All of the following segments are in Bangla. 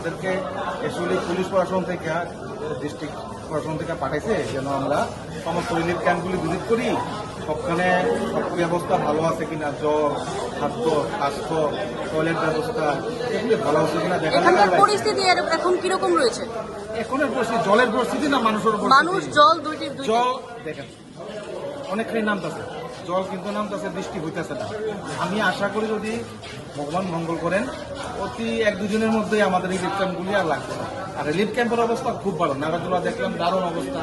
আমাদেরকে অ্যাকচুয়ালি পুলিশ প্রশাসন থেকে ডিস্ট্রিক্ট প্রশাসন থেকে পাঠাইছে যেন আমরা সমস্ত রিলিফ ক্যাম্পগুলি ভিজিট করি। সবখানে সব ব্যবস্থা ভালো আছে কিনা জল খাদ্য স্বাস্থ্য টয়লেট ব্যবস্থা এগুলি ভালো আছে কিনা দেখা পরিস্থিতি এখন কীরকম রয়েছে? এখনের পরিস্থিতি জলের পরিস্থিতি না মানুষের মানুষ জল দুইটি দুইটি জল দেখেন অনেকখানি নামতেছে। জল কিন্তু নাম নামতেছে, বৃষ্টি হইতেছে না। আমি আশা করি যদি ভগবান মঙ্গল করেন, অতি এক দুজনের মধ্যেই আমাদের রিলিফ ক্যাম্পগুলি আর লাগবে না। আর রিলিফ ক্যাম্পের অবস্থা খুব ভালো। নাগারদোলা দেখলাম, দারুণ অবস্থা।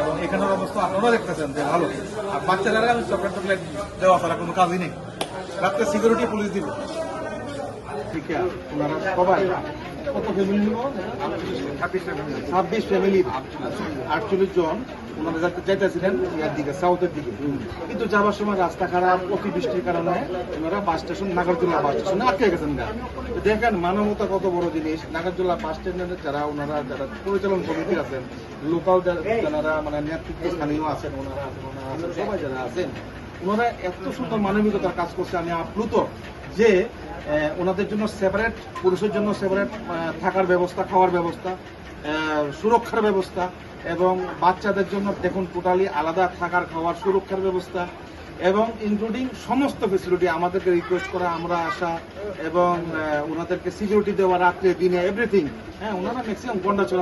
এবং এখানের অবস্থা আপনারা দেখতেছেন যে ভালো। আর বাচ্চারা আমি চকলেট টকলেট দেওয়া ছাড়া কোনো কাজই নেই। রাত্রে সিকিউরিটি পুলিশ দিব। কিন্তু যাবার সময় রাস্তা খারাপ অতি বৃষ্টির কারণে ওনারা বাস স্টেশন নাগারদোলা বাস স্টেশনে আটকে গেছেন দেখেন মানবতা কত বড় জিনিস। নাগারদোলা বাস স্ট্যান্ডের যারা ওনারা যারা পরিচালন কমিটি আছেন লোকাল যারা মানে নেতৃত্ব স্থানীয় আছেন, ওনারা আছেন ওনারা আছেন, সবাই যারা আছেন, ওনারা এত সুন্দর মানবিকতার কাজ করছে, আমি আপ্লুত। যে ওনাদের জন্য সেপারেট পুরুষের জন্য সেপারেট থাকার ব্যবস্থা, খাওয়ার ব্যবস্থা সুরক্ষার ব্যবস্থা, এবং বাচ্চাদের জন্য দেখুন টোটালি আলাদা থাকার, খাওয়ার, সুরক্ষার ব্যবস্থা, এবং ইনক্লুডিং সমস্ত ফেসিলিটি আমাদেরকে রিকোয়েস্ট করা, আমরা আসা, এবং ওনাদেরকে সিকিউরিটি দেওয়া, রাত্রে, দিনে এভরিথিং হ্যাঁ ওনারা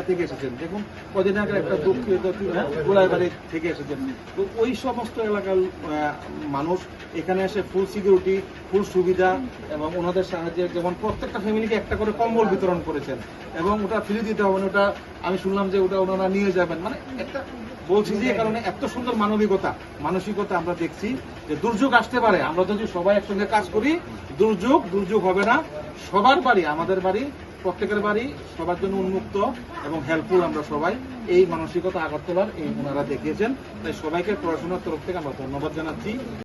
থেকে এসেছেন। দেখুন, কদিন আগে একটা গোলাইবাড়ি থেকে এসেছেন তো ওই সমস্ত এলাকার মানুষ এখানে এসে ফুল সিকিউরিটি ফুল সুবিধা এবং ওনাদের সাহায্যে যেমন প্রত্যেকটা ফ্যামিলিকে একটা করে কম্বল বিতরণ করেছেন এবং ওটা ফ্রি দিতে হবে ওটা আমি শুনলাম যে ওটা ওনারা নিয়ে যাবেন। মানে একটা বলছি যে কারণে এত সুন্দর মানবিকতা, মানসিকতা আমরা দেখছি যে দুর্যোগ আসতে পারে। আমরা যদি সবাই একসঙ্গে কাজ করি, দুর্যোগ দুর্যোগ হবে না। সবার বাড়ি, আমাদের বাড়ি প্রত্যেকের বাড়ি সবার জন্য উন্মুক্ত এবং হেল্পফুল আমরা সবাই। এই মানসিকতা আগরতলার এই ওনারা দেখিয়েছেন। তাই সবাইকে পড়াশোনার তরফ থেকে আমরা ধন্যবাদ জানাচ্ছি।